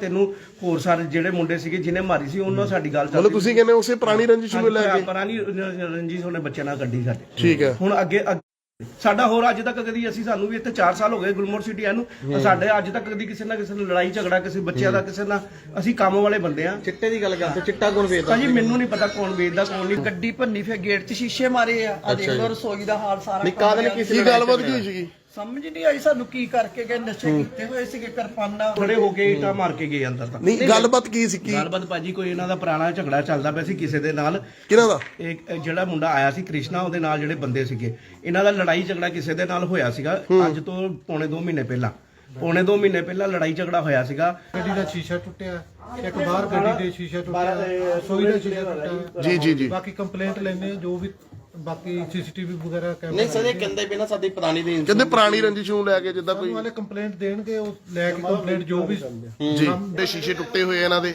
ਤੈਨੂੰ ਹੋਰ ਸਾਰੇ ਜਿਹੜੇ ਮੁੰਡੇ ਸੀਗੇ ਜਿਹਨੇ ਮਾਰੀ ਸੀ ਉਹਨਾਂ ਨਾਲ ਸਾਡੀ ਗੱਲ ਮਤਲਬ ਤੁਸੀਂ ਕਹਿੰਦੇ ਉਸੇ ਪੁਰਾਣੀ ਰੰਜਿਸ਼ ਨੂੰ ਲੈ ਕੇ? ਪਰਾਨੀ ਰਣਜੀਤ ਉਹਨੇ ਬੱਚਿਆਂ ਨਾਲ ਕੱਢੀ ਸਾਡੇ। ਠੀਕ ਹੈ। ਹੁਣ ਅੱਗੇ ਅੱਗੇ- ਸਾਡਾ ਹੋਰ ਅੱਜ ਤੱਕ ਕਦੀ ਅਸੀਂ ਸਾਨੂੰ ਵੀ ਇੱਥੇ 4 ਸਾਲ ਹੋ ਗਏ ਗੁਲਮੋਰ ਸਿਟੀ ਨੂੰ ਸਾਡੇ ਅੱਜ ਤੱਕ ਕਦੀ ਕਿਸੇ ਨਾਲ ਕਿਸੇ ਨਾਲ ਲੜਾਈ ਝਗੜਾ ਕਿਸੇ ਬੱਚਿਆਂ ਦਾ ਕਿਸੇ ਨਾਲ ਅਸੀਂ ਕੰਮ ਵਾਲੇ ਬੰਦੇ ਆ ਚਿੱਟੇ ਦੀ ਗੱਲ ਕਰਦੇ ਚਿੱਟਾ ਕੌਣ ਵੇਚਦਾ? ਭਾਜੀ ਮੈਨੂੰ ਨਹੀਂ ਪਤਾ ਕੌਣ ਵੇਚਦਾ ਕੌਣ ਨਹੀਂ। ਗੱਡੀ ਭੰਨੀ ਫਿਰ ਗੇਟ 'ਚ ਸ਼ੀਸ਼ੇ ਮਾਰੇ ਆ। ਆ ਦੇਖ ਲਓ ਰਸੋਈ ਦਾ ਹਾਲ ਸਾਰਾ ਨਹੀਂ ਕਾਹਦੇ ਨੇ ਕਿਸੇ ਕੀ ਗੱਲਬਾਤ ਕੀ ਸੀਗੀ? ਸਮਝ ਨਹੀਂ ਆਈ ਸਾਨੂੰ ਕੀ ਕਰਕੇ ਗਏ ਨਸ਼ੇ ਕੀਤੇ ਹੋਏ ਸੀਗੇ ਕਿਰਪਾਨਾਂ ਖੜੇ ਹੋ ਕੇ ਇੱਟਾਂ ਮਾਰ ਕੇ ਗਏ ਅੰਦਰ ਤਾਂ। ਨਹੀਂ ਗੱਲਬਾਤ ਕੀ ਸੀ ਕੀ? ਗੱਲਬਾਤ ਭਾਜੀ ਕੋਈ ਇਹਨਾਂ ਦਾ ਪੁਰਾਣਾ ਝਗੜਾ ਚੱਲਦਾ ਪਿਆ ਸੀ ਕਿਸੇ ਦੇ ਨਾਲ। ਕਿਹਨਾਂ ਦਾ? ਇੱਕ ਜਿਹੜਾ ਮੁੰਡਾ ਆਇਆ ਸੀ ਕ੍ਰਿਸ਼ਨਾ ਉਹਦੇ ਨਾਲ ਜਿਹੜੇ ਬੰਦੇ ਸੀਗੇ। ਇਹਨਾਂ ਦਾ ਲੜਾਈ ਝਗੜਾ ਕਿਸੇ ਦੇ ਨਾਲ ਹੋਇਆ ਸੀਗਾ ਅੱਜ ਤੋਂ ਪੌਣੇ 2 ਮਹੀਨੇ ਪਹਿਲਾਂ। ਪੌਣੇ 2 ਮਹੀਨੇ ਪਹਿਲਾਂ ਲੜਾਈ ਝਗੜਾ ਹੋਇਆ ਸੀਗਾ। ਗੱਡੀ ਦਾ ਸ਼ੀਸ਼ਾ ਟੁੱਟਿਆ ਇੱਕ ਬਾਹਰ ਗੱਡੀ ਦੇ ਸ਼ੀਸ਼ਾ ਟੁੱਟਿਆ ਰਸੋਈ ਦਾ ਸ਼ੀਸ਼ਾ ਟੁੱਟਿਆ। ਜੀ ਜੀ ਜੀ। ਬਾਕੀ ਕੰਪਲੇਂਟ ਲੈਣੇ ਜੋ ਵੀ ਬਾਕੀ ਸੀਸੀਟੀਵੀ ਵਗੈਰਾ ਕੈਮਰਾ ਨਹੀਂ ਸਰ ਇਹ ਕਹਿੰਦੇ ਬਿਨਾ ਸਾਡੀ ਪੁਰਾਣੀ ਦੀ ਕਹਿੰਦੇ ਪੁਰਾਣੀ ਰੰਜਿਸ਼ ਨੂੰ ਲੈ ਕੇ ਜਿੱਦਾਂ ਕੋਈ ਵਾਲੇ ਕੰਪਲੇਂਟ ਦੇਣਗੇ ਉਹ ਲੈ ਕੇ ਕੰਪਲੇਂਟ ਜੋ ਵੀ ਜੀ। ਦੇ ਸ਼ੀਸ਼ੇ ਟੁੱਟੇ ਹੋਏ ਇਹਨਾਂ ਦੇ।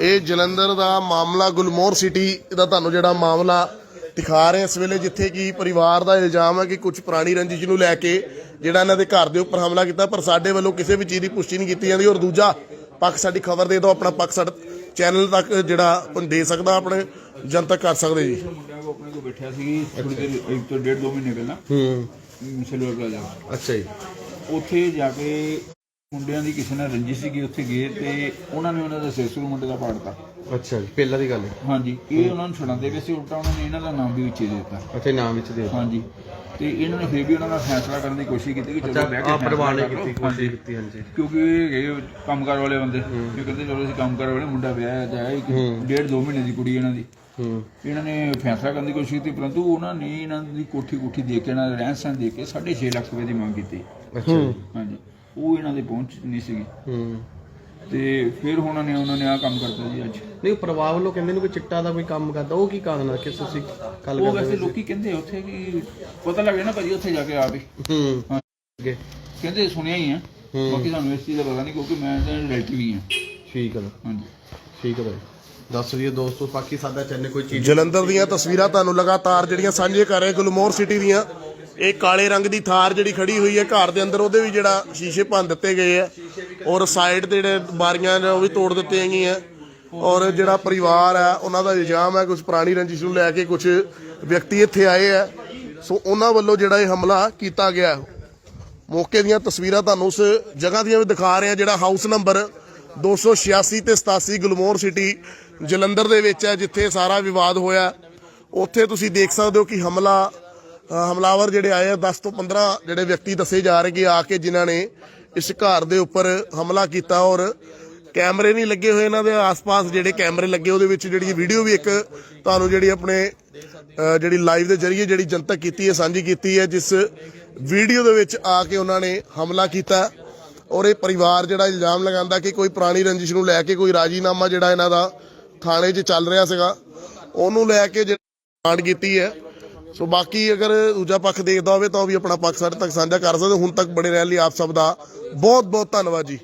ਇਹ ਜਲੰਧਰ ਦਾ ਮਾਮਲਾ ਗੁਲਮੋਹਰ ਸਿਟੀ ਦਾ ਤੁਹਾਨੂੰ ਜਿਹੜਾ ਮਾਮਲਾ ਦਿਖਾ ਰਹੇ ਇਸ ਵੇਲੇ ਜਿੱਥੇ ਕਿ ਪਰਿਵਾਰ ਦਾ ਇਲਜ਼ਾਮ ਹੈ ਕਿ ਕੁਝ ਪੁਰਾਣੀ ਰੰਜਿਸ਼ ਨੂੰ ਲੈ ਕੇ ਜਿਹੜਾ ਇਹਨਾਂ ਦੇ ਘਰ ਦੇ ਉੱਪਰ ਹਮਲਾ ਕੀਤਾ ਪਰ ਸਾਡੇ ਵੱਲੋਂ ਕਿਸੇ ਵੀ ਚੀਜ਼ ਦੀ ਪੁਸ਼ਟੀ ਨਹੀਂ ਕੀਤੀ ਜਾਂਦੀ। ਔਰ ਦੂਜਾ ਪੱਖ ਸਾਡੀ ਖਬਰ ਦੇ ਦਿਓ ਆਪਣਾ ਪੱਖ ਸਾਡਾ ਚੈਨਲ ਤੱਕ ਜਿਹੜਾ ਦੇ ਸਕਦਾ ਆਪਣੇ ਜਨਤਕ ਕਰ ਸਕਦੇ ਜੀ। ਮੁੰਡਾ ਕੋ ਆਪਣੇ ਕੋ ਬੈਠਿਆ ਸੀ ਥੋੜੀ ਦੇਰ ਇੱਕ ਤੋਂ ਡੇਢ ਦੋ ਮਹੀਨੇ ਪਹਿਲਾਂ। ਹੂੰ। ਸਿਲਵਰ ਪਲਾਜ਼ਾ ਅੱਛਾ ਜੀ। ਉੱਥੇ ਜਾ ਕੇ ਮੁੰਡਿਆਂ ਦੀ ਕਿਸੇ ਨਾਲ ਰੰਜਿਸ਼ ਸੀਗੀ ਉੱਥੇ ਗਏ ਤੇ ਉਹਨਾਂ ਨੇ ਉਹਨਾਂ ਦਾ ਸਿਰ ਸੁਰ ਮੁੰਡੇ ਦਾ ਪਾੜਤਾ ਅੱਛਾ ਜੀ ਪਹਿਲਾਂ ਦੀ ਗੱਲ ਹੈ। ਹਾਂਜੀ ਇਹ ਉਹਨਾਂ ਨੂੰ ਛੁਡਾਉਂਦੇ ਪਏ ਸੀ ਉਲਟਾ ਉਹਨਾਂ ਨੇ ਇਹਨਾਂ ਦਾ ਨਾਮ ਵੀ ਵਿੱਚੇ ਦੇ ਦਿੱਤਾ। ਅੱਛਾ ਨਾਮ ਵਿੱਚ ਦੇ ਹਾਂਜੀ ਤੇ ਇਹਨਾਂ ਨੇ ਫਿਰ ਵੀ ਉਹਨਾਂ ਦਾ ਫੈਸਲਾ ਕਰਨ ਦੀ ਕੋਸ਼ਿਸ਼ ਕੀਤੀ ਕਿ ਚਲੋ ਬਹਿ ਕੇ ਆ ਫੈਸਲਾ ਪਰਿਵਾਰ ਨੇ ਕਰ। ਲਓ। ਕੀਤੀ ਕੋਸ਼ਿਸ਼ ਕੀਤੀ ਹਾਂਜੀ। ਕਿਉਂਕਿ ਇਹ ਕੰਮਕਾਰ ਵਾਲੇ ਬੰਦੇ ਇਹ ਕਹਿੰਦੇ ਚਲੋ ਅਸੀਂ ਕੰਮਕਾਰ ਵਾਲੇ ਮੁੰਡਾ ਵਿਆਹ ਇੱਕ ਡੇਢ ਦੋ ਮਹੀਨੇ ਦੀ ਕੁੜੀ ਇਹਨਾਂ ਦੀ। ਹੂੰ। ਇਹਨਾਂ ਨੇ ਫੈਸਲਾ ਕਰਨ ਦੀ ਕੋਸ਼ਿਸ਼ ਕੀਤੀ ਪਰੰਤੂ ਉਹਨਾਂ ਨੇ ਇਹਨਾਂ ਦੀ ਕੋਠੀ ਕੋਠੀ ਦੇ ਕੇ ਇਹਨਾਂ ਦਾ ਰਹਿਣ ਸਹਿਣ ਦੇ ਕੇ 6.5 ਲੱਖ ਰੁਪਏ ਦੀ ਮੰਗ ਕੀਤੀ। ਅੱਛਾ ਜੀ। ਹਾਂਜੀ। ਉਹ ਇਹਨਾਂ ਦੇ ਪਹੁੰਚ ਨਹੀਂ ਸੀਗੀ। ਹੂੰ। ਤੇ ਫਿਰ ਉਹਨਾਂ ਨੇ ਉਹਨਾਂ ਨੇ ਆਹ ਕੰਮ ਕਰਤਾ ਜੀ ਅੱਜ। ਨਹੀਂ ਪਰਿਵਾਰ ਵੱਲੋਂ ਕਹਿੰਦੇ ਨੇ ਕੋਈ ਚਿੱਟਾ ਦਾ ਕੋਈ ਕੰਮ ਕਰਦਾ। ਉਹ ਕੀ ਕਾਰਨ ਹੈ ਕਿ ਤੁਸੀਂ ਕੱਲ ਉਹ ਵੈਸੇ ਲੋਕੀ ਕਹਿੰਦੇ ਉੱਥੇ ਕਿ ਪਤਾ ਲੱਗ ਗਿਆ ਨਾ ਭਾਜੀ ਉੱਥੇ ਜਾ ਕੇ ਆਪ ਹੀ ਹੂੰ। ਹਾਂ। ਅੱਗੇ। ਕਹਿੰਦੇ ਸੁਣਿਆ ਹੀ ਆ। ਬਾਕੀ ਸਾਨੂੰ ਇਸ ਚੀਜ਼ ਦਾ ਪਤਾ ਨਹੀਂ ਕਿਉਂਕਿ ਮੈਂ ਤਾਂ ਰਿਲੇਟਿਵ ਹੀ ਆ। ਠੀਕ ਹੈ ਹਾਂਜੀ। ਠੀਕ ਹੈ ਭਾਈ। ਦੱਸ ਦਈਏ ਦੋਸਤੋ ਬਾਕੀ ਸਾਡਾ ਚੈਨਲ ਕੋਈ ਚੀਜ਼ ਜਲੰਧਰ ਦੀਆਂ ਤਸਵੀਰਾਂ ਤੁਹਾਨੂੰ ਲਗਾਤਾਰ ਜਿਹੜੀਆਂ ਸਾਂਝੇ ਕਰ ਰਹੇ ਗੁਲਮੋਹਰ ਸਿਟੀ ਦੀਆਂ। ਇਹ ਕਾਲੇ ਰੰਗ ਦੀ ਥਾਰ ਜਿਹੜੀ ਖੜੀ ਹੋਈ ਹੈ ਘਰ ਦੇ ਅੰਦਰ, ਉਹਦੇ ਵੀ ਜਿਹੜਾ ਸ਼ੀਸ਼ੇ ਭੰਨ ਦਿੱਤੇ ਗਏ ਆ। ਔਰ ਸਾਈਡ ਤੇ ਜਿਹੜੇ ਬਾਰੀਆਂ ਨੇ, ਉਹ ਵੀ ਤੋੜ ਦਿੱਤੀਆਂ ਗਈਆਂ। ਔਰ ਜਿਹੜਾ ਪਰਿਵਾਰ ਹੈ ਉਹਨਾਂ ਦਾ ਇਲਜ਼ਾਮ ਹੈ ਕੁਝ ਪੁਰਾਣੀ ਰੰਜਿਸ਼ ਨੂੰ ਲੈ ਕੇ ਕੁਝ ਵਿਅਕਤੀ ਇੱਥੇ ਆਏ ਆ। ਸੋ ਉਹਨਾਂ ਵੱਲੋਂ ਜਿਹੜਾ ਇਹ ਹਮਲਾ ਕੀਤਾ ਗਿਆ। ਮੌਕੇ ਦੀਆਂ ਤਸਵੀਰਾਂ ਤੁਹਾਨੂੰ ਉਸ ਜਗ੍ਹਾ ਦੀਆਂ ਵੀ ਦਿਖਾ ਰਹੇ ਆ, ਜਿਹੜਾ ਹਾਊਸ ਨੰਬਰ 286 ਤੇ 87 ਗੁਲਮੋਹਰ ਸਿਟੀ ਜਲੰਧਰ ਦੇ ਵਿੱਚ ਹੈ, ਜਿੱਥੇ ਸਾਰਾ ਵਿਵਾਦ ਹੋਇਆ। ਉੱਥੇ ਤੁਸੀਂ ਦੇਖ ਸਕਦੇ ਹੋ ਕਿ ਹਮਲਾ ਹਮਲਾਵਰ ਜਿਹੜੇ ਆਏ ਆ 10 ਤੋਂ 15 ਜਿਹੜੇ ਵਿਅਕਤੀ ਦੱਸੇ ਜਾ ਰਹੇ ਕਿ ਆ ਕੇ ਜਿਨ੍ਹਾਂ ਨੇ ਇਸ ਘਰ ਦੇ ਉੱਪਰ ਹਮਲਾ ਕੀਤਾ ਔਰ ਕੈਮਰੇ ਨਹੀਂ ਲੱਗੇ ਹੋਏ ਇਹਨਾਂ ਦੇ, ਆਸ-ਪਾਸ ਜਿਹੜੇ ਕੈਮਰੇ ਲੱਗੇ ਉਹਦੇ ਵਿੱਚ ਜਿਹੜੀ ਵੀਡੀਓ ਵੀ ਇੱਕ ਤੁਹਾਨੂੰ ਜਿਹੜੀ ਆਪਣੇ ਜਿਹੜੀ ਲਾਈਵ ਦੇ ਜ਼ਰੀਏ ਜਿਹੜੀ ਜਨਤਕ ਕੀਤੀ ਹੈ, ਸਾਂਝੀ ਕੀਤੀ ਹੈ, ਜਿਸ ਵੀਡੀਓ ਦੇ ਵਿੱਚ ਆ ਕੇ ਉਹਨਾਂ ਨੇ ਹਮਲਾ ਕੀਤਾ। ਔਰ ਇਹ ਪਰਿਵਾਰ ਜਿਹੜਾ ਇਲਜ਼ਾਮ ਲਗਾਉਂਦਾ ਕਿ ਕੋਈ ਪੁਰਾਣੀ ਰੰਜਿਸ਼ ਨੂੰ ਲੈ ਕੇ ਕੋਈ ਰਾਜੀਨਾਮਾ ਜਿਹੜਾ ਇਹਨਾਂ ਦਾ ਥਾਣੇ 'ਚ ਚੱਲ ਰਿਹਾ ਸੀਗਾ, ਉਹਨੂੰ ਲੈ ਕੇ ਜਿਹੜੀ ਕਾਂਡ ਕੀਤੀ ਹੈ ਸੋ ਬਾਕੀ ਅਗਰ ਦੂਜਾ ਪੱਖ ਦੇਖਦਾ ਹੋਵੇ ਤਾਂ ਉਹ ਵੀ ਆਪਣਾ ਪੱਖ ਸਾਡੇ ਤੱਕ ਸਾਂਝਾ ਕਰ ਸਕਦੇ ਹੁਣ ਤੱਕ ਬਣੇ ਰਹਿਣ ਲਈ ਆਪ ਸਭ ਦਾ ਬਹੁਤ ਬਹੁਤ ਧੰਨਵਾਦ ਜੀ।